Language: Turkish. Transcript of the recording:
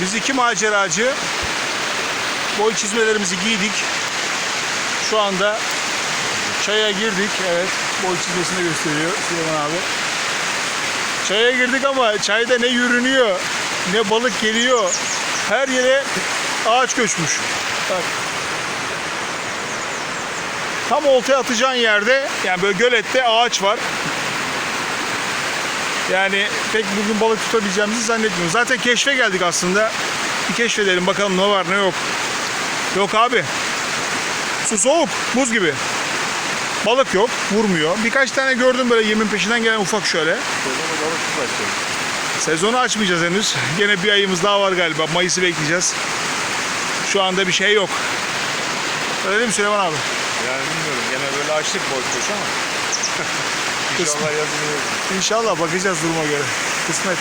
Biz iki maceracı boy çizmelerimizi giydik. Şu anda çaya girdik. Evet, boy çizmesini gösteriyor Süleyman abi. Çaya girdik ama çayda ne yürünüyor, ne balık geliyor. Her yere ağaç göçmüş. Bak. Tam oltaya atacağın yerde, yani böyle gölette ağaç var. Yani pek bugün balık tutabileceğimizi zannetmiyorum. Zaten keşfe geldik aslında. Bir keşfedelim bakalım ne var ne yok. Yok abi. Su soğuk, buz gibi. Balık yok, vurmuyor. Birkaç tane gördüm böyle yemin peşinden gelen ufak şöyle. Sezonu açmayacağız henüz. Gene bir ayımız daha var galiba. Mayıs'ı bekleyeceğiz. Şu anda bir şey yok. Öyle değil mi Süleyman abi? Yani bilmiyorum. Gene böyle açtık boş boş ama. İnşallah. İnşallah bakacağız duruma göre. Kısmet.